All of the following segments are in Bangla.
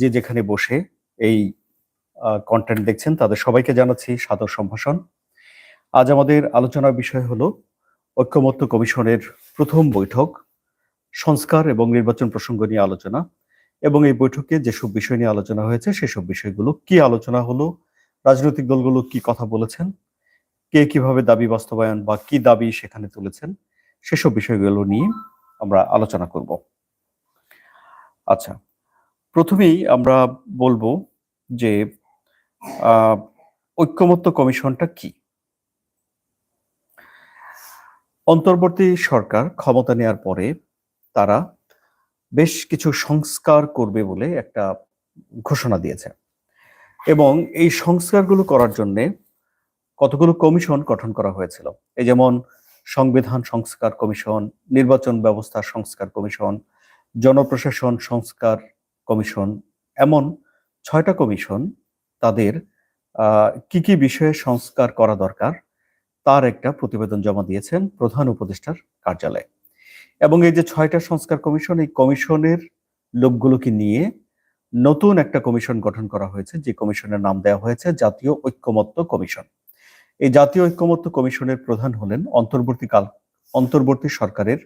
যে যেখানে বসে এই কন্টেন্ট দেখছেন, তাদের সবাইকে জানাচ্ছি সাদর সম্ভাষণ। আজ আমাদের আলোচনার বিষয় হলো ঐক্যমত্য কমিশনের প্রথম বৈঠক, সংস্কার এবং নির্বাচন প্রসঙ্গ নিয়ে আলোচনা এবং এই বৈঠকে যেসব বিষয় নিয়ে আলোচনা হয়েছে, সেসব বিষয়গুলো কি আলোচনা হলো, রাজনৈতিক দলগুলো কি কথা বলেছেন, কে কীভাবে দাবি বাস্তবায়ন বা কি দাবি সেখানে তুলেছেন, সেসব বিষয়গুলো নিয়ে আমরা আলোচনা করব। আচ্ছা প্রথমেই আমরা বলব যে ঐক্যমত্য কমিশনটা কি? অন্তর্বর্তী সরকার ক্ষমতা নেয়ার পরে তারা বেশ কিছু সংস্কার করবে বলে একটা ঘোষণা দিয়েছে। এবং এই সংস্কারগুলো করার জন্যে কতগুলো কমিশন গঠন করা হয়েছিল? এই যেমন সংবিধান সংস্কার কমিশন, নির্বাচন ব্যবস্থা সংস্কার কমিশন, জনপ্রশাসন সংস্কার কমিশন, এমন ছয়টা কমিশন তাদের কি কি বিষয়ে সংস্কার করা দরকার তার একটা প্রতিবেদন জমা দিয়েছেন প্রধান উপদেষ্টার কার্যালয়ে। এবং এই যে ছয়টা সংস্কার কমিশন, এই কমিশনের লোকগুলোকে নিয়ে নতুন একটা কমিশন গঠন করা হয়েছে, যে কমিশনের নাম দেওয়া হয়েছে জাতীয় ঐক্যমত্য কমিশন। এই জাতীয় ঐক্যমত্য কমিশনের প্রধান হলেন অন্তর্বর্তীকাল, অন্তর্বর্তী সরকারের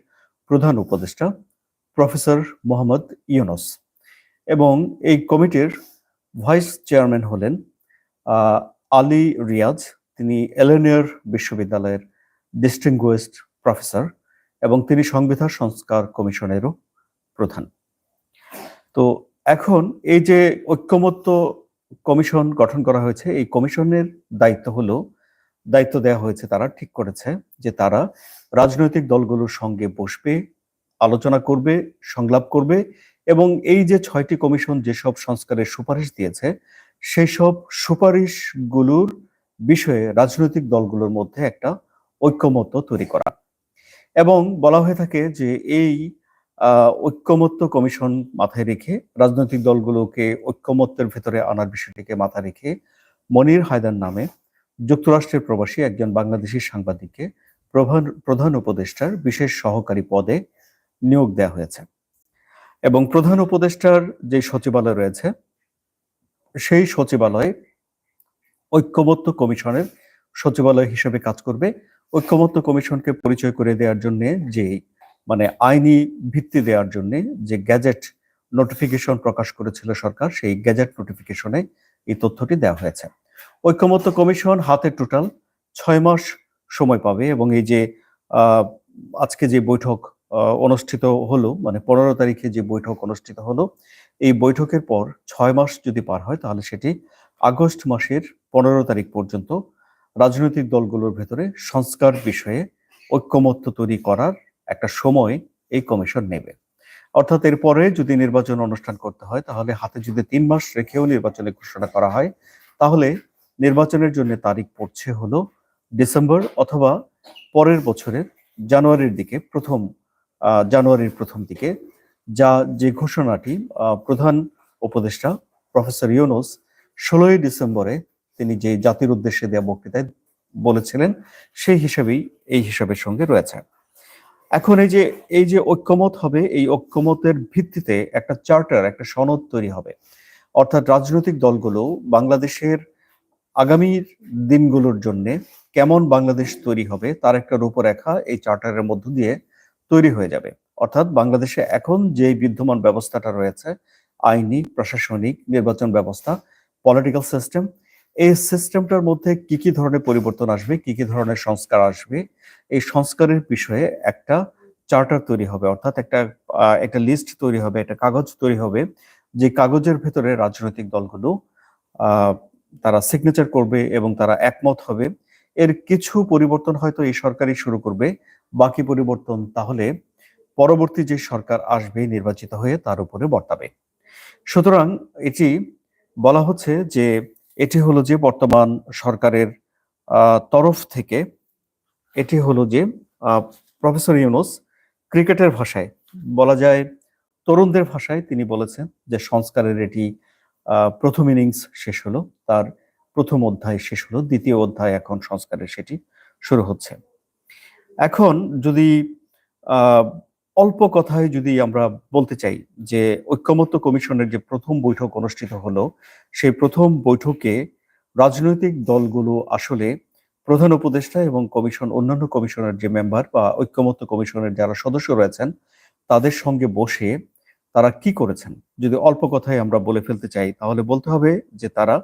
প্রধান উপদেষ্টা প্রফেসর মোহাম্মদ ইউনুস। এবং এই কমিটির ভাইস চেয়ারম্যান হলেন আলী রিয়াজ। তিনি এলেনিয়ার বিশ্ববিদ্যালয়ের ডিস্টিংগুইশড প্রফেসর এবং তিনি সংবিধান সংস্কার কমিশনেরও প্রধান। তো এখন এই যে ঐক্যমত্য কমিশন গঠন করা হয়েছে, এই কমিশনের দায়িত্ব হলো, দায়িত্ব দেওয়া হয়েছে তারা ঠিক করেছে যে তারা রাজনৈতিক দলগুলোর সঙ্গে বসবে আলোচনা করবে, সংলাপ করবে এবং এই যে ছয়টি কমিশন যেসব সংস্কারের সুপারিশ দিয়েছে সেই সব সুপারিশগুলোর বিষয়ে রাজনৈতিক দলগুলোর মধ্যে একটা ঐক্যমত্য তৈরি করা। এবং বলা হয়ে থাকে যে এই ঐক্যমত্য কমিশন মাথায় রেখে, রাজনৈতিক দলগুলোকে ঐক্যমত্যের ভেতরে আনার বিষয়টিকে মাথায় রেখে মনির হায়দার নামে যুক্তরাষ্ট্রের প্রবাসী একজন বাংলাদেশি সাংবাদিককে প্রধান প্রধান উপদেষ্টার বিশেষ সহকারী পদে নিয়োগ দেওয়া হয়েছে। এবং প্রধান উপদেষ্টার যে সচিবালয় রয়েছে, সেই সচিবালয় ঐক্যমত্য কমিশনের সচিবালয় হিসেবে কাজ করবে। ঐক্যমত্য কমিশনকে পরিচয় করে দেওয়ার জন্য যে মানে আইনি ভিত্তি দেওয়ার জন্য যে গ্যাজেট নোটিফিকেশন প্রকাশ করেছিল সরকার, সেই গ্যাজেট নোটিফিকেশনে এই তথ্যটি দেওয়া হয়েছে। ঐক্যমত্য কমিশন হাতে টোটাল ছয় মাস সময় পাবে এবং এই যে আজকে যে বৈঠক অনুষ্ঠিত হলো মানে পনেরো তারিখে যে বৈঠক অনুষ্ঠিত হলো, এই বৈঠকের পর ছয় মাস যদি পার হয়, তাহলে সেটি আগস্ট মাসের পনেরো তারিখ পর্যন্ত রাজনৈতিক দলগুলোর ভেতরে সংস্কার বিষয়ে ঐক্যমত্য তৈরি করার একটা সময় এই কমিশন নেবে। অর্থাৎ এরপরে যদি নির্বাচন অনুষ্ঠান করতে হয়, তাহলে হাতে যদি তিন মাস রেখেও নির্বাচনের ঘোষণা করা হয়, তাহলে নির্বাচনের জন্য তারিখ পড়ছে হলো ডিসেম্বর অথবা পরের বছরের জানুয়ারির দিকে প্রথম জানুয়ারির প্রথম দিকে, যা যে ঘোষণাটি প্রধান উপদেষ্টা প্রফেসর ইউনুস ষোলোই ডিসেম্বরে তিনি যে জাতির উদ্দেশ্যে দেওয়া বক্তৃতায় বলেছিলেন, সেই হিসেবেই এই হিসাবের সঙ্গে রয়েছে। এখন এই যে এই যে ঐক্যমত হবে, এই ঐক্যমতের ভিত্তিতে একটা চার্টার, একটা সনদ তৈরি হবে। অর্থাৎ রাজনৈতিক দলগুলো বাংলাদেশের আগামীর দিনগুলোর জন্য কেমন বাংলাদেশ তৈরি হবে, তার একটা রূপরেখা এই চার্টারের মধ্য দিয়ে তৈরি হয়ে যাবে। অর্থাৎ বাংলাদেশে এখন যে বিদ্যমান ব্যবস্থাটা রয়েছে, আইনি, প্রশাসনিক নির্বাচন ব্যবস্থা পলিটিক্যাল সিস্টেম এই সিস্টেমটার মধ্যে কি কি ধরনের পরিবর্তন আসবে, কি কি ধরনের সংস্কার আসবে, এই সংস্কারের বিষয়ে একটা চার্টার তৈরি হবে, অর্থাৎ একটা একটা লিস্ট তৈরি হবে, একটা কাগজ তৈরি হবে, যে কাগজের ভেতরে রাজনৈতিক দলগুলো তারা সিগনেচার করবে এবং তারা একমত হবে। এর কিছু পরিবর্তন হয়তো এই সরকারই শুরু করবে। বাকি পরিবর্তন তাহলে পরবর্তী যে সরকার আসবে নির্বাচিত হয়ে তার উপরে বর্তাবে। সুতরাং এটি বলা হচ্ছে যে এটি হলো যে বর্তমান সরকারের তরফ থেকে এটি হলো যে প্রফেসর ইউনুস ক্রিকেটের ভাষায় বলা যায়, তরুণদের ভাষায় তিনি বলেছেন যে সংস্কারের এটি প্রথম ইনিংস শেষ হলো। তার প্রথম অধ্যায় শেষ হলো, দ্বিতীয় অধ্যায় এখন সংস্কারের সেটি শুরু হচ্ছে। এখন যদি অল্প কথায় যদি আমরা বলতে চাই যে ঐক্যমত্য কমিশনের যে প্রথম বৈঠক অনুষ্ঠিত হলো, সেই প্রথম বৈঠকে রাজনৈতিক দলগুলো আসলে প্রধান উপদেষ্টা এবং কমিশন, অন্যান্য কমিশনের যে মেম্বার বা ঐক্যমত্য কমিশনের যারা সদস্য রয়েছেন, তাদের সঙ্গে বসে তারা কি করেছেন? যদি অল্প কথায় আমরা বলে ফেলতে চাই, তাহলে বলতে হবে যে তারা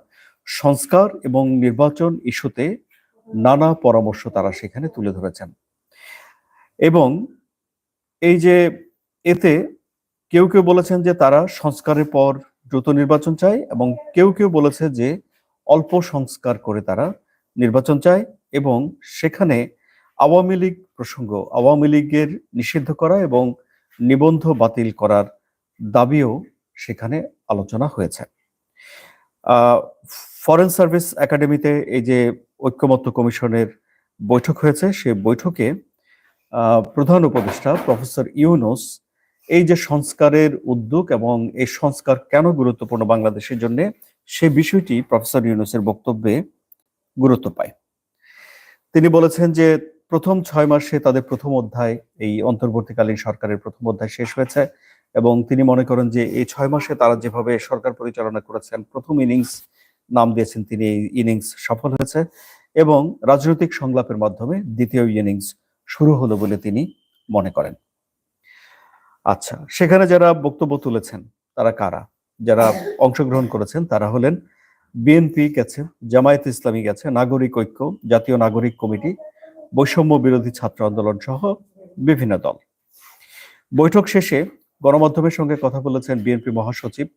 সংস্কার এবং নির্বাচন ইস্যুতে নানা পরামর্শ তারা সেখানে তুলে ধরেছেন। এবং এই যে এতে কেউ কেউ বলেছেন যে তারা সংস্কারের পর দ্রুত নির্বাচন চায় এবং কেউ কেউ বলেছে যে অল্প সংস্কার করে তারা নির্বাচন চায় এবং সেখানে আওয়ামী লীগ প্রসঙ্গ, আওয়ামী লীগের নিষিদ্ধ করা এবং নিবন্ধ বাতিল করার দাবিও সেখানে আলোচনা হয়েছে। ফরেন সার্ভিস একাডেমিতে এই যে ঐক্যমত্য কমিশনের বৈঠক হয়েছে সে বৈঠকে প্রধান উপদেষ্টা প্রফেসর ইউনুস এই যে সংস্কারের উদ্যোগ এবং এই সংস্কার কেন গুরুত্বপূর্ণ বাংলাদেশের জন্য, সে বিষয়টি প্রফেসর ইউনুসের বক্তব্যে গুরুত্ব পায়। তিনি বলেছেন যে প্রথম ছয় মাসে তাদের প্রথম অধ্যায়, এই অন্তর্বর্তীকালীন সরকারের প্রথম অধ্যায় শেষ হয়েছে। এবং তিনি মনে করেন যে এই ছয় মাসে তারা যেভাবে সরকার পরিচালনা করেছেন, প্রথম ইনিংস নাম দিয়েছেন তিনি, এই ইনিংস সফল হয়েছে এবং রাজনৈতিক সংলাপের মাধ্যমে দ্বিতীয় ইনিংস শুরু হলো বলে তিনি মনে করেন। আচ্ছা সেখানে যারা বক্তব্য তুলেছেন, তারা কারা? যারা অংশগ্রহণ করেছেন, তারা হলেন বিএনপি গেছে, জামায়াত ইসলামী গেছে, নাগরিক ঐক্য, জাতীয় নাগরিক কমিটি, বৈষম্য বিরোধী ছাত্র আন্দোলন সহ বিভিন্ন দল। বৈঠক শেষে গণমাধ্যমের সঙ্গে কথা বলেছেন বিএনপি মহাসচিব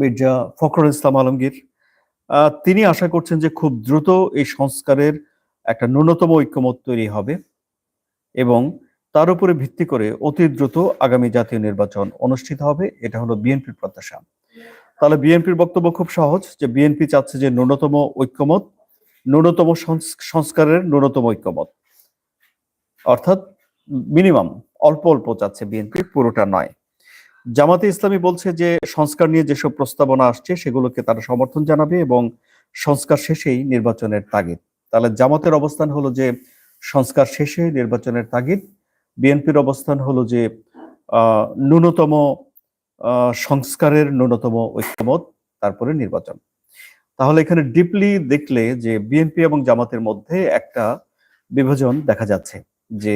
মির্জা ফখরুল ইসলাম আলমগীর। তিনি আশা করছেন যে খুব দ্রুত এই সংস্কারের একটা ন্যূনতম ঐক্যমত তৈরি হবে এবং তার উপরে ভিত্তি করে অতি দ্রুত আগামী জাতীয় নির্বাচন অনুষ্ঠিত হবে। এটা হলো বিএনপির প্রত্যাশা। তাহলে বিএনপির বক্তব্য খুব সহজ যে বিএনপি চাচ্ছে যে ন্যূনতম ঐক্যমত, ন্যূনতম সংস্কারের ন্যূনতম ঐক্যমত। অর্থাৎ মিনিমাম অল্প অল্প চাচ্ছে বিএনপি, পুরোটা নয়। জামাতে ইসলামী বলছে যে, সংস্কার নিয়ে যেসব প্রস্তাবনা আসছে, সেগুলোকে তারা সমর্থন জানাবে এবং সংস্কার শেষেই নির্বাচনের তাগিদ। তাহলে জামাতের অবস্থান হলো যে, সংস্কার শেষে নির্বাচনের তাগিদ। বিএনপির অবস্থান হলো যে ন্যূনতম সংস্কারের ন্যূনতম ঐক্যমত, তারপরে নির্বাচন। তাহলে এখানে ডিপলি দেখলে যে, বিএনপি এবং জামাতের মধ্যে একটা বিভাজন দেখা যাচ্ছে যে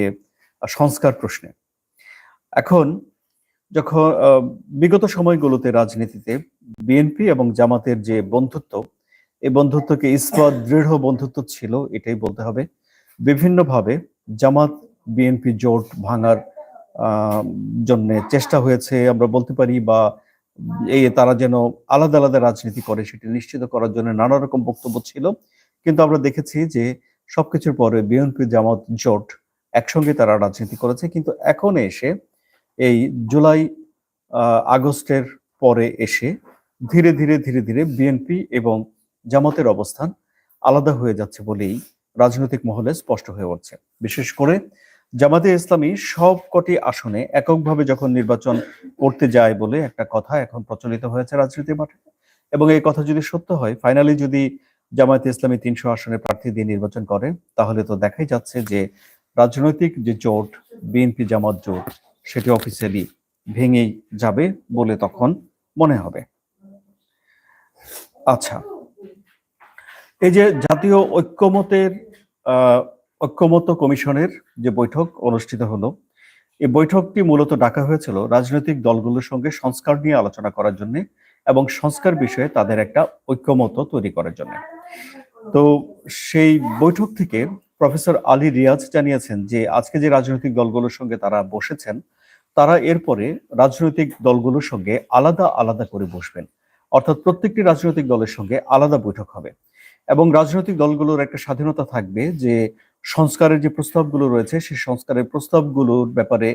সংস্কার প্রশ্নে। এখন, যখন বিগত সময়গুলোতে রাজনীতিতে বিএনপি এবং জামাতের যে বন্ধুত্ব, এই বন্ধুত্বকে ইস্পাত, দৃঢ় বন্ধুত্ব ছিল, এটাই বলতে হবে। বিভিন্নভাবে জামাত বিএনপি জোট ভাঙার জন্য চেষ্টা হয়েছে, আমরা বলতে পারি, বা এই তারা যেন আলাদা আলাদা রাজনীতি করে, সেটি নিশ্চিত করার জন্য নানা রকম বক্তব্য ছিল। কিন্তু আমরা দেখেছি যে সবকিছুর পরে বিএনপি জামাত জোট একসঙ্গে তারা রাজনীতি করেছে, কিন্তু এখন এসে এই জুলাই আগস্টের পরে এসে ধীরে ধীরে ধীরে ধীরে বিএনপি এবং জামাতের অবস্থান আলাদা হয়ে যাচ্ছে বলেই রাজনৈতিক মহলে স্পষ্ট হয়ে উঠছে। বিশেষ করে জামাতে ইসলামী সব কটি আসনে এককভাবে যখন নির্বাচন করতে যায় বলে একটা কথা এখন প্রচলিত হয়েছে রাজনীতির মাঠে। এবং এই কথা যদি সত্য হয় ফাইনালি যদি জামায়াতে ইসলামী তিনশো আসনে প্রার্থী দিয়ে নির্বাচন করে, তাহলে তো দেখাই যাচ্ছে যে রাজনৈতিক যে জোট, বিএনপি জামাত জোট, সেটি অফিসিয়ালি ভেঙেই যাবে বলে তখন মনে হবে। আচ্ছা এই যে জাতীয় ঐক্যমতের ঐক্যমত কমিশনের যে বৈঠক অনুষ্ঠিত হলো, এই বৈঠকটি মূলত ডাকা হয়েছিল রাজনৈতিক দলগুলোর সঙ্গে সংস্কার নিয়ে আলোচনা করার জন্য এবং সংস্কার বিষয়ে তাদের একটা ঐক্যমত তৈরি করার জন্য। তো সেই বৈঠক থেকে প্রফেসর আলী রিয়াজ জানিয়েছেন যে আজকে যে রাজনৈতিক দলগুলোর সঙ্গে তারা বসেছেন, তারা এরপরে রাজনৈতিক দলগুলোর সঙ্গে আলাদা আলাদা করে বসবেন। অর্থাৎ প্রত্যেকটি রাজনৈতিক দলের সঙ্গে আলাদা বৈঠক হবে। এবং রাজনৈতিক দলগুলোর একটা স্বাধীনতা থাকবে যে সংস্কারের যে প্রস্তাবগুলো রয়েছে, সেই সংস্কারের প্রস্তাবগুলোর ব্যাপারে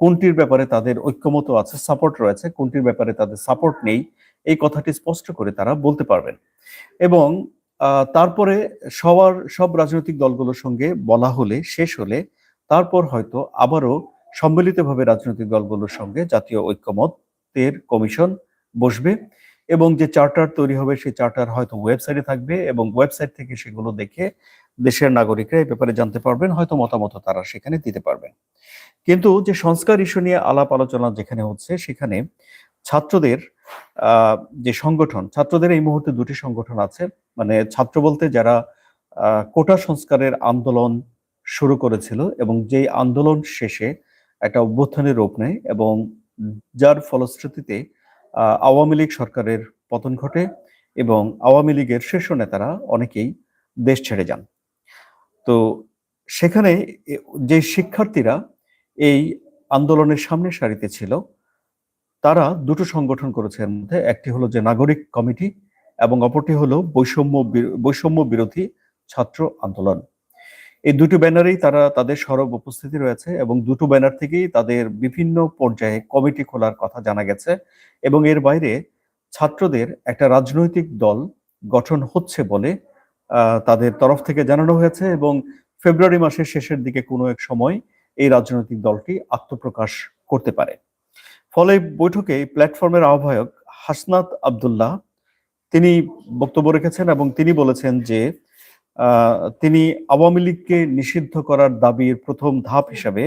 কোনটির ব্যাপারে তাদের ঐক্যমত আছে সাপোর্ট রয়েছে, কোনটির ব্যাপারে তাদের সাপোর্ট নেই, এই কথাটি স্পষ্ট করে তারা বলতে পারবেন। এবং তারপরে সবার, সব রাজনৈতিক দলগুলোর সঙ্গে বলা হলে, শেষ হলে তারপর হয়তো আবারও সম্মিলিতভাবে রাজনৈতিক দলগুলোর সঙ্গে জাতীয় ঐক্যমতের কমিশন বসবে এবং যে চার্টার তৈরি হবে, সেই চার্টার হয়তো ওয়েবসাইটে থাকবে এবং ওয়েবসাইট থেকে সেগুলো দেখে দেশের নাগরিকরা এই ব্যাপারে জানতে পারবেন, হয়তো মতামত তারা সেখানে দিতে পারবেন কিন্তু যে সংস্কার ইস্যু নিয়ে আলাপ আলোচনা যেখানে হচ্ছে, সেখানে ছাত্রদের যে সংগঠন, ছাত্রদের এই মুহূর্তে দুটি সংগঠন আছে। মানে ছাত্র বলতে যারা কোটা সংস্কারের আন্দোলন শুরু করেছিল এবং যেই আন্দোলন শেষে একটা অভ্যুত্থানের রূপ নেয় এবং যার ফলশ্রুতিতে আওয়ামী লীগ সরকারের পতন ঘটে এবং আওয়ামী লীগের শীর্ষ নেতারা অনেকেই দেশ ছেড়ে যান। তো সেখানে যে শিক্ষার্থীরা এই আন্দোলনের সামনে সারিতে ছিল, তারা দুটো সংগঠন করেছে এর মধ্যে। একটি হলো যে নাগরিক কমিটি এবং অপরটি হলো বৈষম্য বৈষম্য বিরোধী ছাত্র আন্দোলন। এই দুটো ব্যানারেই তারা তাদের সরব উপস্থিতি রয়েছে এবং দুটো ব্যানার থেকেই তাদের বিভিন্ন পর্যায়ে কমিটি খোলার কথা জানা গেছে এবং এর বাইরে ছাত্রদের একটা রাজনৈতিক দল গঠন হচ্ছে বলে তাদের তরফ থেকে জানানো হয়েছে এবং ফেব্রুয়ারি মাসের শেষের দিকে কোনো এক সময় এই রাজনৈতিক দলটি আত্মপ্রকাশ করতে পারে। ফলে বৈঠকে প্ল্যাটফর্মের আহ্বায়ক হাসনাত আব্দুল্লাহ তিনি বক্তব্য রেখেছেন এবং তিনি বলেছেন যে তিনি আওয়ামী লীগকে নিষিদ্ধ করার দাবির প্রথম ধাপ হিসাবে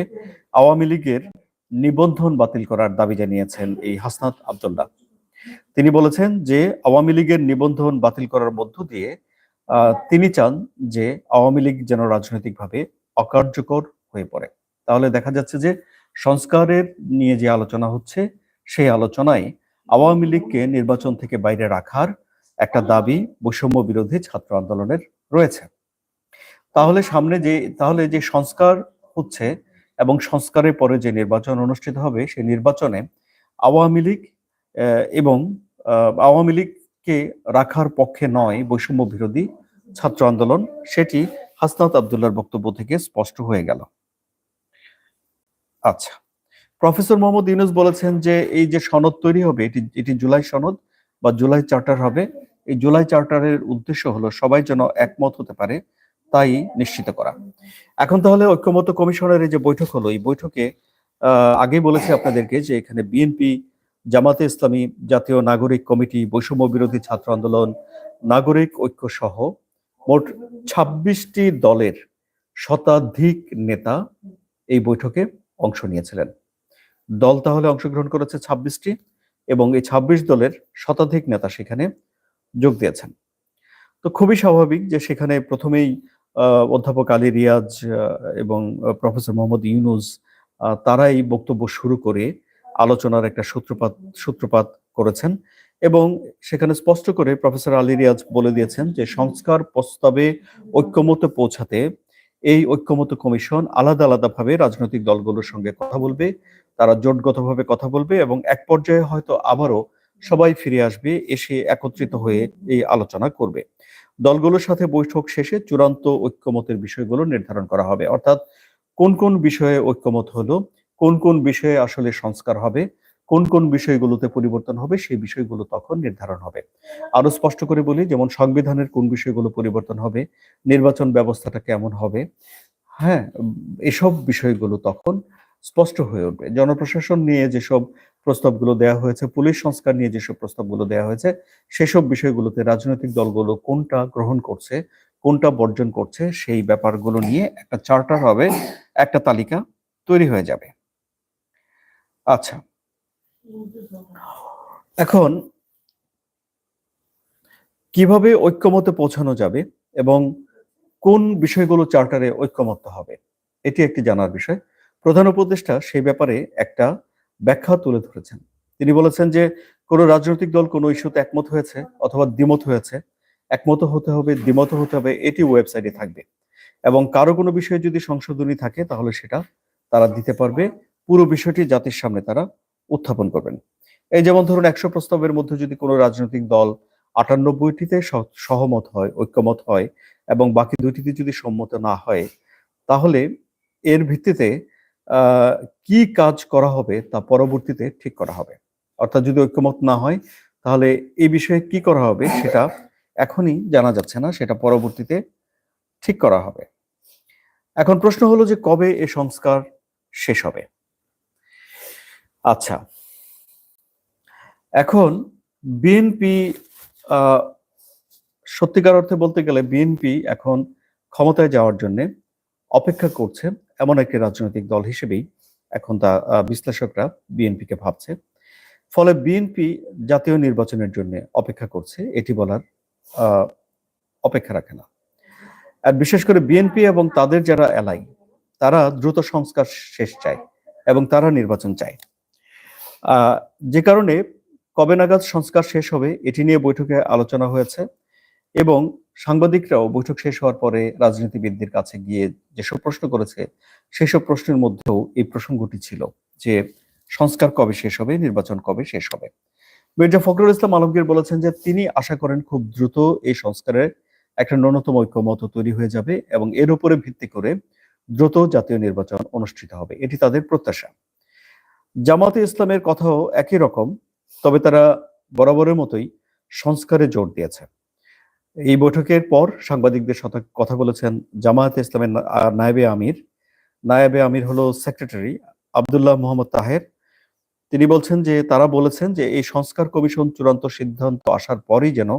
আওয়ামী লীগের নিবন্ধন বাতিল করার দাবি জানিয়েছেন এই হাসনাত আব্দুল্লাহ। তিনি বলেছেন যে, আওয়ামী লীগের নিবন্ধন বাতিল করার মধ্য দিয়ে তিনি চান যে আওয়ামী লীগ যেন রাজনৈতিকভাবে অকার্যকর হয়ে পড়ে। তাহলে দেখা যাচ্ছে যে, সংস্কারের নিয়ে যে আলোচনা হচ্ছে, সেই আলোচনায় আওয়ামী লীগকে নির্বাচন থেকে বাইরে রাখার একটা দাবি বৈষম্য বিরোধী ছাত্র আন্দোলনের রয়েছে। তাহলে সামনে যে, তাহলে যে সংস্কার হচ্ছে এবং সংস্কারের পরে যে নির্বাচন অনুষ্ঠিত হবে সেই নির্বাচনে আওয়ামী লীগ এবং আওয়ামী লীগকে রাখার পক্ষে নয় বৈষম্য বিরোধী ছাত্র আন্দোলন, সেটি হাসনাত আবদুল্লার বক্তব্য থেকে স্পষ্ট হয়ে গেল। আচ্ছা প্রফেসর মোহাম্মদ ইউনুস বলেছেন যে এই যে সনদ তৈরি হবে, এটি এটি জুলাই সনদ বা জুলাই চার্টার হবে। এই জুলাই চার্টারের উদ্দেশ্য হলো সবাই যেন একমত হতে পারে, তাই নিশ্চিত করা। এখন তাহলে ঐক্যমত্য কমিশনের এই যে বৈঠক হলো, এই বৈঠকে আগেই বলেছি আপনাদেরকে যে এখানে বিএনপি, জামাতে ইসলামী জাতীয় নাগরিক কমিটি, বৈষম্য বিরোধী ছাত্র আন্দোলন, নাগরিক ঐক্য সহ মোট ছাব্বিশটি দলের শতাধিক নেতা এই বৈঠকে অংশ নিয়েছিলেন। দল তাহলে অংশগ্রহণ করেছে ছাব্বিশটি। এবং এই ছাব্বিশ দলের শতাধিক নেতা সেখানে যোগ দিয়েছেন। তো খুবই স্বাভাবিক যে সেখানে প্রথমেই অধ্যাপক আলী রিয়াজ এবং প্রফেসর মোহাম্মদ ইউনুস তারাই বক্তব্য শুরু করে আলোচনার একটা সূত্রপাত সূত্রপাত করেছেন এবং সেখানে স্পষ্ট করে প্রফেসর আলী রিয়াজ বলে দিয়েছেন যে সংস্কার প্রস্তাবে ঐক্যমতে পৌঁছাতে এই ঐক্যমত কমিশন আলাদা আলাদাভাবে রাজনৈতিক দলগুলোর সঙ্গে কথা বলবে তারা জোটগতভাবে কথা বলবে এবং এক পর্যায়ে হয়তো আবারও সবাই ফিরে আসবে, এসে একত্রিত হয়ে এই আলোচনা করবে। দলগুলোর সাথে বৈঠক শেষে চূড়ান্ত ঐক্যমতের বিষয়গুলো নির্ধারণ করা হবে। অর্থাৎ কোন কোন বিষয়ে ঐক্যমত হলো, কোন কোন বিষয়ে আসলে সংস্কার হবে, কোন কোন বিষয়গুলোতে পরিবর্তন হবে, সেই বিষয়গুলো তখন নির্ধারণ হবে। আরও স্পষ্ট করে বলি, যেমন সংবিধানের কোন বিষয়গুলো পরিবর্তন হবে, নির্বাচন ব্যবস্থাটা কেমন হবে হ্যাঁ এসব বিষয়গুলো তখন স্পষ্ট হয়ে উঠবে। জনপ্রশাসন নিয়ে যেসব প্রস্তাবগুলো দেওয়া হয়েছে, পুলিশ সংস্কার নিয়ে যেসব প্রস্তাবগুলো দেওয়া হয়েছে, সেসব বিষয়গুলোতে রাজনৈতিক দলগুলো কোনটা গ্রহণ করছে, কোনটা বর্জন করছে, সেই ব্যাপারগুলো নিয়ে একটা চার্টার হবে, একটা তালিকা তৈরি হয়ে যাবে। আচ্ছা। এখন কীভাবে ঐক্যমতে পৌঁছানো যাবে এবং কোন বিষয়গুলো চার্টারে ঐক্যমত হবে, এটি একটি জানার বিষয়। প্রধান উপদেষ্টা সেই ব্যাপারে একটা ব্যাখ্যা তুলে ধরেছেন। তিনি বলেছেন যে, কোন রাজনৈতিক দল কোন ইস্যুতে একমত হয়েছে অথবা দ্বিমত হয়েছে। একমত হতে হবে, দ্বিমত হতে হবে, এটি ওয়েবসাইটে থাকবে। এবং কারও কোনো বিষয়ে যদি সংশোধনী থাকে, তাহলে সেটা তারা দিতে পারবে। পুরো বিষয়টি জাতির সামনে তারা উত্থাপন করবেন। এই যেমন ধরুন, একশো প্রস্তাবের মধ্যে যদি কোনো রাজনৈতিক দল আটানব্বইটিতে সহমত হয়, ঐক্যমত হয় এবং বাকি দুইটিতে যদি সম্মত না হয়, তাহলে এর ভিত্তিতে কি কাজ করা হবে তা পরবর্তীতে ঠিক করা হবে। অর্থাৎ যদি ঐক্যমত না হয়, তাহলে এই বিষয়ে কি করা হবে সেটা এখনই জানা যাচ্ছে না, সেটা পরবর্তীতে ঠিক করা হবে। এখন প্রশ্ন হলো যে কবে এ সংস্কার শেষ হবে? আচ্ছা এখন বিএনপি সত্যিকার অর্থে বলতে গেলে বিএনপি এখন ক্ষমতায় যাওয়ার জন্য অপেক্ষা করছে। এমন একটি রাজনৈতিক দল হিসেবেই এখন তা বিশ্লেষকরা বিএনপিকে ভাবছে। ফলে বিএনপি জাতীয় নির্বাচনের জন্য অপেক্ষা করছে, এটি বলার অপেক্ষা রাখে না। আর বিশেষ করে বিএনপি এবং তাদের যারা এলাই তারা দ্রুত সংস্কার শেষ চায় এবং তারা নির্বাচন চায়। যে কারণে কবে নাগাদ সংস্কার শেষ হবে, এটি নিয়ে বৈঠকে আলোচনা হয়েছে। এবং সাংবাদিকরাও বৈঠক শেষ হওয়ার পরে রাজনীতিবিদদের কাছে গিয়ে যেসব প্রশ্ন করেছে, সেসব প্রশ্নের মধ্যেও এই প্রসঙ্গটি ছিল যে সংস্কার কবে শেষ হবে, নির্বাচন কবে শেষ হবে। মির্জা ফখরুল ইসলাম আলমগীর বলেছেন যে তিনি আশা করেন খুব দ্রুত এই সংস্কারের একটা ন্যূনতম ঐক্যমত তৈরি হয়ে যাবে এবং এর উপরে ভিত্তি করে দ্রুত জাতীয় নির্বাচন অনুষ্ঠিত হবে। এটি তাদের প্রত্যাশা। জামাতে ইসলামের কথাও একই রকম, তবে তারা বরাবরের মতোই সংস্কারে জোর দিয়েছে। এই বৈঠকের পর সাংবাদিকদের সাথে কথা বলেছেন জামায়াতে ইসলামের নায়েবে আমির। নায়েবে আমির হলো সেক্রেটারি আব্দুল্লাহ মোহাম্মদ তাহের। তিনি বলছেন যে, তারা বলেছেন যে, এই সংস্কার কমিশন চূড়ান্ত সিদ্ধান্ত আসার পরই যেন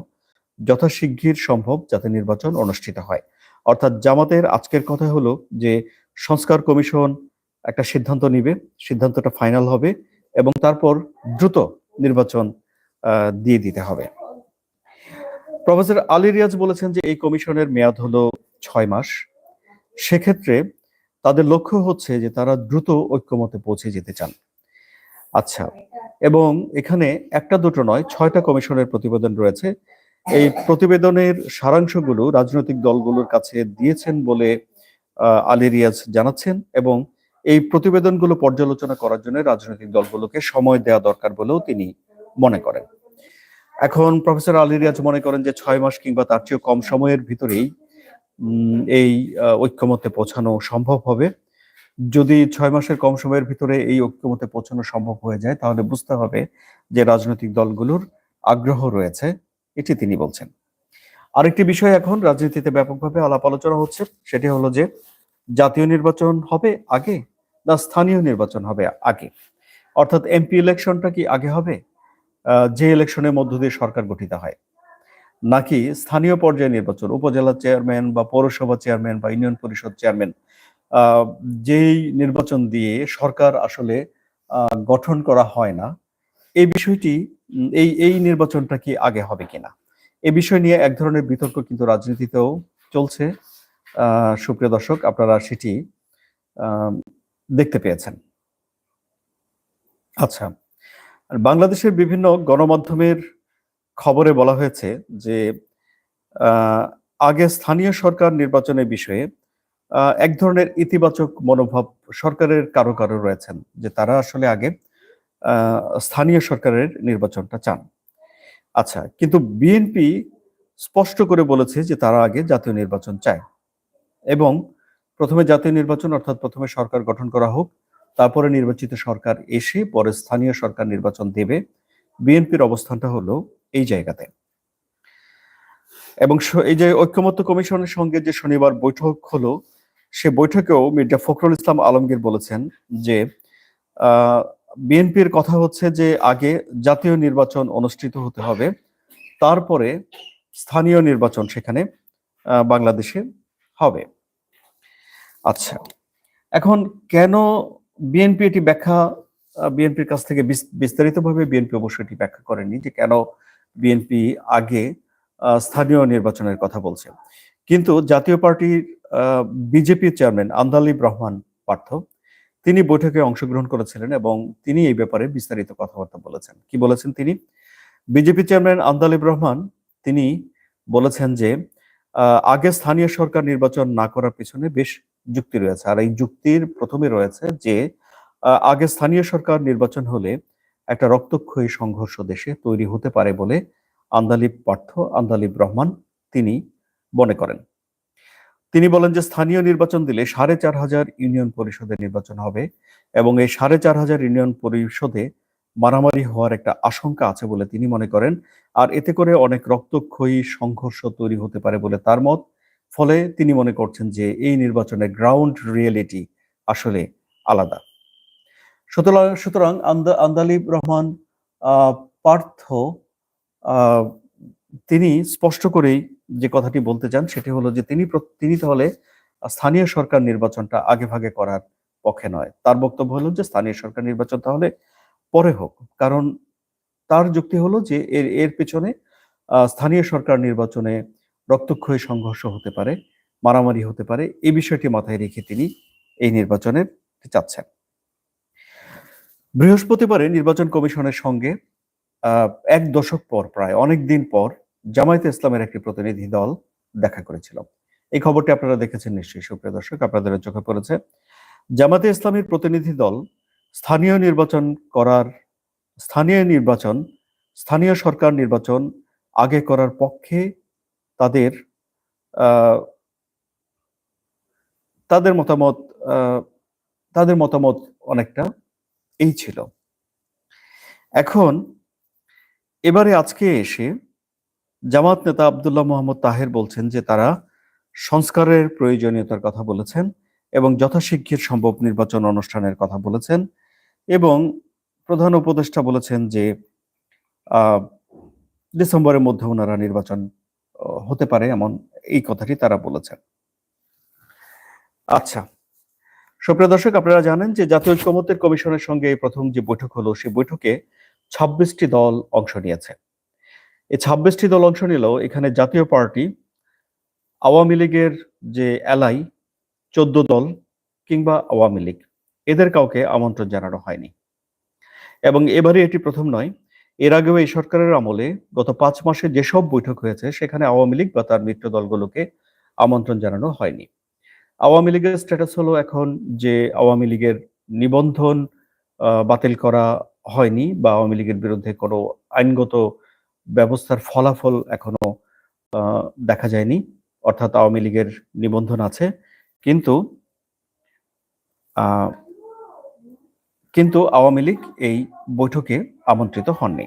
যথাশীঘ্র সম্ভব যাতে নির্বাচন অনুষ্ঠিত হয়। অর্থাৎ জামাতের আজকের কথা হলো যে, সংস্কার কমিশন একটা সিদ্ধান্ত নিবে, সিদ্ধান্তটা ফাইনাল হবে এবং তারপর দ্রুত নির্বাচন দিয়ে দিতে হবে। প্রফেসর আলী রিয়াজ বলেছেন যে এই কমিশনের মেয়াদ হলো ছয় মাস। সেক্ষেত্রে তাদের লক্ষ্য হচ্ছে যে তারা দ্রুত ঐক্যমতে পৌঁছে যেতে চান। আচ্ছা এবং এখানে একটা দুটো নয়, ছয়টা কমিশনের প্রতিবেদন রয়েছে। এই প্রতিবেদনের সারাংশগুলো রাজনৈতিক দলগুলোর কাছে দিয়েছেন বলে আলী রিয়াজ জানাচ্ছেন এবং এই প্রতিবেদনগুলো পর্যালোচনা করার জন্য রাজনৈতিক দলগুলোকে সময় দেওয়া দরকার বলেও তিনি মনে করেন। এখন প্রফেসর আলী রিয়াজ মনে করেন যে ছয় মাস কিংবা তার চেয়েও কম সময়ের ভিতরেই এই ঐক্যমতে পৌঁছানো সম্ভব হবে। যদি ছয় মাসের কম সময়ের ভিতরে এই ঐক্যমতে পৌঁছানো সম্ভব হয়ে যায়, তাহলে বুঝতে হবে যে রাজনৈতিক দলগুলোর আগ্রহ রয়েছে, এটি তিনি বলছেন। আরেকটি বিষয় এখন, রাজনীতিতে ব্যাপকভাবে আলাপ আলোচনা হচ্ছে, সেটি হলো যে জাতীয় নির্বাচন হবে আগে না স্থানীয় নির্বাচন হবে আগে? অর্থাৎ এমপি ইলেকশনটা কি আগে হবে? যে ইলেকশনের মধ্য দিয়ে সরকার গঠিত হয়। নাকি স্থানীয় পর্যায়ে নির্বাচন, উপজেলা চেয়ারম্যান বা পৌরসভা চেয়ারম্যান বা ইউনিয়ন পরিষদ চেয়ারম্যান যেই নির্বাচন দিয়ে সরকার আসলে গঠন করা হয় না এই বিষয়টি এই এই নির্বাচনটা কি আগে হবে কিনা? এ বিষয় নিয়ে এক ধরনের বিতর্ক কিন্তু রাজনীতিতেও চলছে। সুপ্রিয় দর্শক, আপনারা সেটি দেখতে পেয়েছেন। আচ্ছা আর বাংলাদেশের বিভিন্ন গণমাধ্যমের খবরে বলা হয়েছে যে আগে স্থানীয় সরকার নির্বাচনের বিষয়ে এক ধরনের ইতিবাচক মনোভাব সরকারের কারও কারও রয়েছেন, যে তারা আসলে আগে স্থানীয় সরকারের নির্বাচনটা চান। আচ্ছা কিন্তু বিএনপি স্পষ্ট করে বলেছে যে তারা আগে জাতীয় নির্বাচন চায় এবং প্রথমে জাতীয় নির্বাচন অর্থাৎ প্রথমে সরকার গঠন করা হোক তারপরে নির্বাচিত সরকার এসে পরে স্থানীয় সরকার নির্বাচন দেবে। বিএনপির অবস্থানটা হলো এই জায়গাতে। এবং এই যে ঐক্যমত্য কমিশনের সঙ্গে যে শনিবার বৈঠক হলো, সে বৈঠকেও মির্জা ফখরুল ইসলাম আলমগীর বলেছেন যে বিএনপির কথা হচ্ছে যে আগে জাতীয় নির্বাচন অনুষ্ঠিত হতে হবে, তারপরে স্থানীয় নির্বাচন সেখানে বাংলাদেশে হবে। আচ্ছা এখন কেন বিএনপি এটি ব্যাখ্যা বিএনপির কাছ থেকে বিস- বিস্তারিতভাবে বিএনপি অবশ্যই এটি ব্যাখ্যা করেনি যে কেন বিএনপি আগে স্থানীয় নির্বাচনের কথা বলছে। কিন্তু জাতীয় পার্টির বিজেপির চেয়ারম্যান আন্দালিব রহমান পার্থ, তিনি বৈঠকে অংশগ্রহণ করেছিলেন এবং তিনি এই ব্যাপারে বিস্তারিত কথাবার্তা বলেছেন। কি বলেছেন তিনি? বিজেপি চেয়ারম্যান আন্দালিব রহমান, তিনি বলেছেন যে আগে স্থানীয় সরকার নির্বাচন না করার পিছনে বেশ যুক্তি রয়েছে। আর এই যুক্তির প্রথমে রয়েছে যে আগে স্থানীয় সরকার নির্বাচন হলে একটা রক্তক্ষয়ী সংঘর্ষ দেশে তৈরি হতে পারে বলে আন্দালিব পার্থ, আন্দালিব রহমান তিনি মনে করেন। তিনি বলেন যে, স্থানীয় নির্বাচন দিলে সাড়ে চার হাজার ইউনিয়ন পরিষদে নির্বাচন হবে এবং এই সাড়ে চার হাজার ইউনিয়ন পরিষদে মারামারি হওয়ার একটা আশঙ্কা আছে বলে তিনি মনে করেন। আর এতে করে অনেক রক্তক্ষয়ী সংঘর্ষ তৈরি হতে পারে বলে তার মত। ফলে তিনি মনে করছেন যে এই নির্বাচনের গ্রাউন্ড রিয়েলিটি আসলে আলাদা। সুতরাং সুতরাং আন্দা- আন্দালিব রহমান পার্থ তিনি স্পষ্ট করেই যে কথাটি বলতে চান সেটি হলো যে তিনি তিনি তাহলে স্থানীয় সরকার নির্বাচনটা আগে ভাগে করার পক্ষে নয়। তার বক্তব্য হলো যে স্থানীয় সরকার নির্বাচন তাহলে পরে হোক। কারণ তার যুক্তি হলো যে এর এর পেছনে স্থানীয় সরকার নির্বাচনে রক্তক্ষয়ী সংঘর্ষ হতে পারে, মারামারি হতে পারে, এই বিষয়টি মাথায় রেখে তিনি এই নির্বাচনের চাচ্ছেন বৃহস্পতিবারে নির্বাচন কমিশনের সঙ্গে এক দশক পর প্রায় অনেক দিন পর জামায়াতে ইসলামের একটি প্রতিনিধি দল দেখা করেছিল। এই খবরটি আপনারা দেখেছেন নিশ্চয়ই, সুপ্রিয় দর্শক, আপনাদের চোখে পড়েছে। জামাতে ইসলামের প্রতিনিধি দল স্থানীয় নির্বাচন করার, স্থানীয় নির্বাচন, স্থানীয় সরকার নির্বাচন আগে করার পক্ষে তাদের তাদের মতামত তাদের মতামত অনেকটা এই ছিল। এখন এবারে আজকে এসে জামাত নেতা আব্দুল্লাহ মোহাম্মদ তাহের বলছেন যে তারা সংস্কারের প্রয়োজনীয়তার কথা বলেছেন এবং যথাশীঘ্র সম্ভব নির্বাচন অনুষ্ঠানের কথা বলেছেন এবং প্রধান উপদেষ্টা বলেছেন যে ডিসেম্বরের মধ্যে ওনারা নির্বাচন হতে পারে এমন এই কথাটি তারা বলেছেন। আচ্ছা সুপ্রিয় দর্শক, আপনারা জানেন যে জাতীয় ঐক্যমত্যের কমিশনের সঙ্গে এই প্রথম যে বৈঠক হলো, সেই বৈঠকে ছাব্বিশটি দল অংশ নিয়েছে। এই ছাব্বিশটি দল অংশ নিলেও এখানে জাতীয় পার্টি, আওয়ামী লীগের যে এলাই, চোদ্দ দল কিংবা আওয়ামী লীগ, এদের কাউকে আমন্ত্রণ জানানো হয়নি। এবং এবারে এটি প্রথম নয় এর আগেও এই সরকারের আমলে গত পাঁচ মাসে যেসব বৈঠক হয়েছে, সেখানে আওয়ামী লীগ বা তার মিত্র দলগুলোকে আমন্ত্রণ জানানো হয়নি। আওয়ামী লীগের স্ট্যাটাস হলো এখন যে আওয়ামী লীগের নিবন্ধন বাতিল করা হয়নি বা আওয়ামী লীগের বিরুদ্ধে কোনো আইনগত ব্যবস্থার ফলাফল এখনও দেখা যায়নি। অর্থাৎ আওয়ামী লীগের নিবন্ধন আছে। কিন্তু কিন্তু আওয়ামী লীগ এই বৈঠকে আমন্ত্রিত হননি।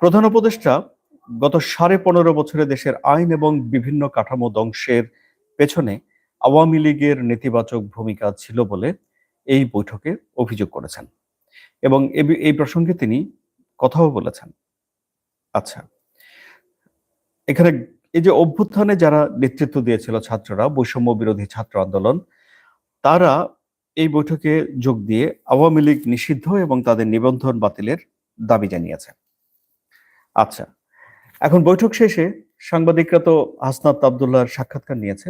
প্রধান উপদেষ্টা গত সাড়ে পনেরো বছরে দেশের আইন এবং বিভিন্ন কাঠামো ধ্বংসের পেছনে আওয়ামী লীগের নেতিবাচক ভূমিকা ছিল বলে এই বৈঠকে অভিযোগ করেছেন এবং এই প্রসঙ্গে তিনি কথাও বলেছেন। আচ্ছা এখানে এই যে অভ্যুত্থানে যারা নেতৃত্ব দিয়েছিল ছাত্ররা, বৈষম্য বিরোধী ছাত্র আন্দোলন, তারা এই বৈঠকে যোগ দিয়ে আওয়ামী লীগ নিষিদ্ধ এবং তাদের নিবন্ধন বাতিলের দাবি জানিয়েছে। আচ্ছা এখন বৈঠক শেষে সাংবাদিকরা তো হাসনাত আবদুল্লাহর সাক্ষাৎকার নিয়েছে।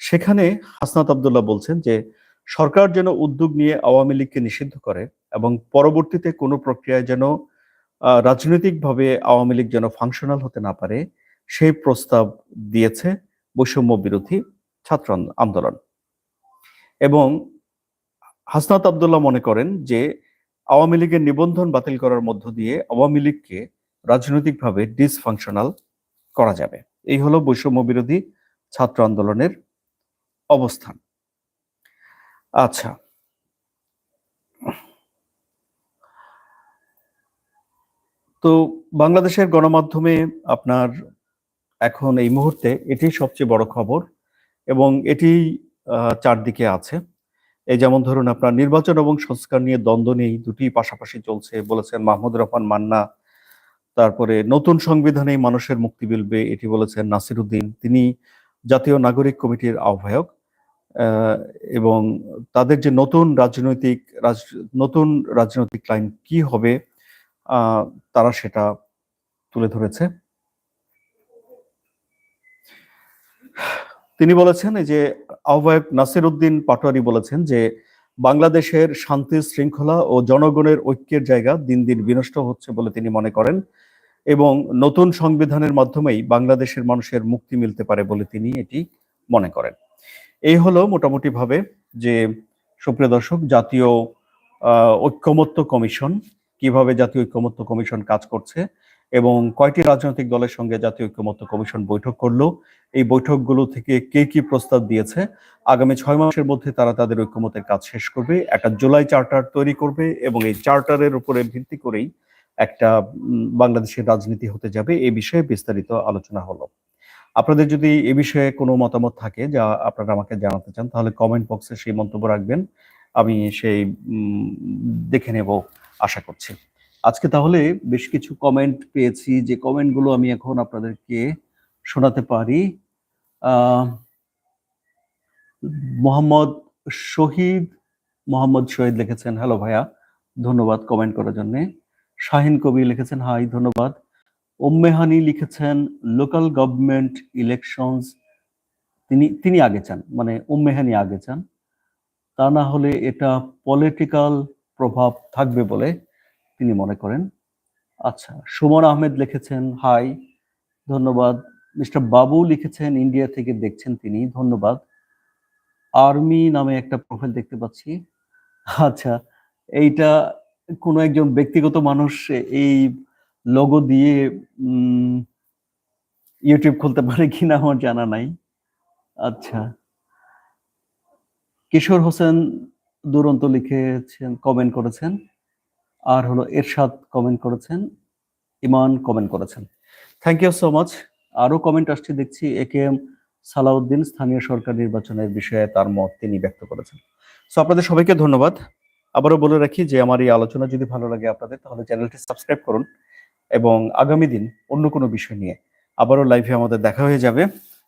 সেখানে হাসনাত আবদুল্লাহ বলছেন যে, সরকার যেন উদ্যোগ নিয়ে আওয়ামী লীগকে নিষিদ্ধ করে এবং পরবর্তীতে কোনো প্রক্রিয়ায় যেন রাজনৈতিকভাবে আওয়ামী লীগ যেন ফাংশনাল হতে না পারে, সেই প্রস্তাব দিয়েছে বৈষম্য বিরোধী ছাত্র আন্দোলন। এবং হাসনাত আবদুল্লাহ মনে করেন যে আওয়ামী লীগের নিবন্ধন বাতিল করার মধ্য দিয়ে আওয়ামী লীগকে রাজনৈতিকভাবে ডিসফাংশনাল করা যাবে। এই হলো বৈষম্য বিরোধী ছাত্র আন্দোলনের অবস্থান। আচ্ছা। তো বাংলাদেশের গণমাধ্যমে আপনার এখন এই মুহূর্তে এটি সবচেয়ে বড় খবর এবং এটি চারদিকে আছে। এই যেমন ধরুন আপনার নির্বাচন এবং সংস্কার নিয়ে দ্বন্দ্ব নেই দুটি পাশাপাশি চলছে বলেছেন মাহমুদ রহমান মান্না। তারপরে নতুন সংবিধানেই মানুষের মুক্তি মিলবে এটি বলেছেন নাসিরুদ্দিন। তিনি জাতীয় নাগরিক কমিটির আহ্বায়ক আহ, এবং তাদের যে নতুন রাজনৈতিক নতুন রাজনৈতিক লাইন কি হবে তারা সেটা তুলে ধরেছে। তিনি বলেছেন যে আহ্বায়ক নাসির উদ্দিন পাটোয়ারি বলেছেন যে, বাংলাদেশের শান্তি শৃঙ্খলা ও জনগণের ঐক্যের জায়গা দিন দিন বিনষ্ট হচ্ছে বলে তিনি মনে করেন এবং নতুন সংবিধানের মাধ্যমেই বাংলাদেশের মানুষের মুক্তি মিলতে পারে বলে তিনি এটি মনে করেন। এই হলো মোটামুটি ভাবে যে, সুপ্রিয় দর্শক, জাতীয় ঐক্যমত্য কমিশন, কীভাবে জাতীয় ঐক্যমত্য কমিশন কাজ করছে এবং কয়টি রাজনৈতিক দলের সঙ্গে জাতীয় ঐক্যমত্য কমিশন বৈঠক করল? এই বৈঠকগুলো থেকে কে কি প্রস্তাব দিয়েছে? আগামী ছয় মাসের মধ্যে তারা তাদের ঐক্যমতের কাজ শেষ করবে, একটা জুলাই চার্টার তৈরি করবে এবং এই চার্টারের উপরে ভিত্তি করেই একটা বাংলাদেশের রাজনীতি হতে যাবে এই বিষয়ে বিস্তারিত আলোচনা হলো। আপনাদের যদি এ বিষয়ে কোনো মতামত থাকে যা আপনারা আমাকে জানাতে চান, তাহলে কমেন্ট বক্সে সেই মন্তব্য রাখবেন। আমি সেই দেখে নেব, আশা করছি। আজকে তাহলে বেশ কিছু কমেন্ট পেয়েছি। যে কমেন্টগুলো আমি এখন আপনাদেরকে শোনাতে পারি। মোহাম্মদ শহীদ মোহাম্মদ শহীদ লিখেছেন হ্যালো ভাইয়া, ধন্যবাদ কমেন্ট করার জন্য। শাহিন কবি লিখেছেন হাই ধন্যবাদ। উম্মেহানি লিখেছেন লোকাল গভর্নমেন্ট ইলেকশনস তিনি তিনি আগে চান। মানে উম্মেহানি আগে চান। তা না হলে এটা পলিটিক্যাল প্রভাব থাকবে বলে তিনি মনে করেন। আচ্ছা সুমন আহমেদ লিখেছেন, হাই, ধন্যবাদ। মিস্টার বাবু লিখেছেন, ইন্ডিয়া থেকে দেখছেন তিনি, ধন্যবাদ। আর্মি নামে একটা প্রোফাইল দেখতে পাচ্ছি। আচ্ছা এইটা কোনো একজন ব্যক্তিগত মানুষ এই লোগো দিয়ে ইউটিউব খুলতে পারে কিনা আমার জানা নাই। আচ্ছা কিশোর হোসেন দুরন্ত লিখেছেন কমেন্ট করেছেন। আর হলো এরশাদ কমেন্ট করেছেন ইমান কমেন্ট করেছেন। থ্যাংক ইউ সো মাচ আরও কমেন্ট আসছে, দেখছি এ কে এম সালাউদ্দিন স্থানীয় সরকার নির্বাচনের বিষয়ে তার মত তিনি ব্যক্ত করেছেন। সো আপনাদের সবাইকে ধন্যবাদ। আবারও বলে রাখি যে, আমার এই আলোচনা যদি ভালো লাগে আপনাদের, তাহলে চ্যানেলটি সাবস্ক্রাইব করুন এবং আগামী দিন অন্য কোনো বিষয় নিয়ে আবারও লাইভে আমাদের দেখা হয়ে যাবে।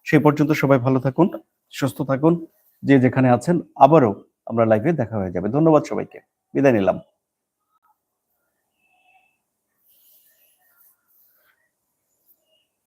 সেই পর্যন্ত সবাই ভালো থাকুন, সুস্থ থাকুন, যে যেখানে আছেন, আবারও আমরা লাইভে দেখা হয়ে যাবে। ধন্যবাদ সবাইকে। বিদায় নিলাম।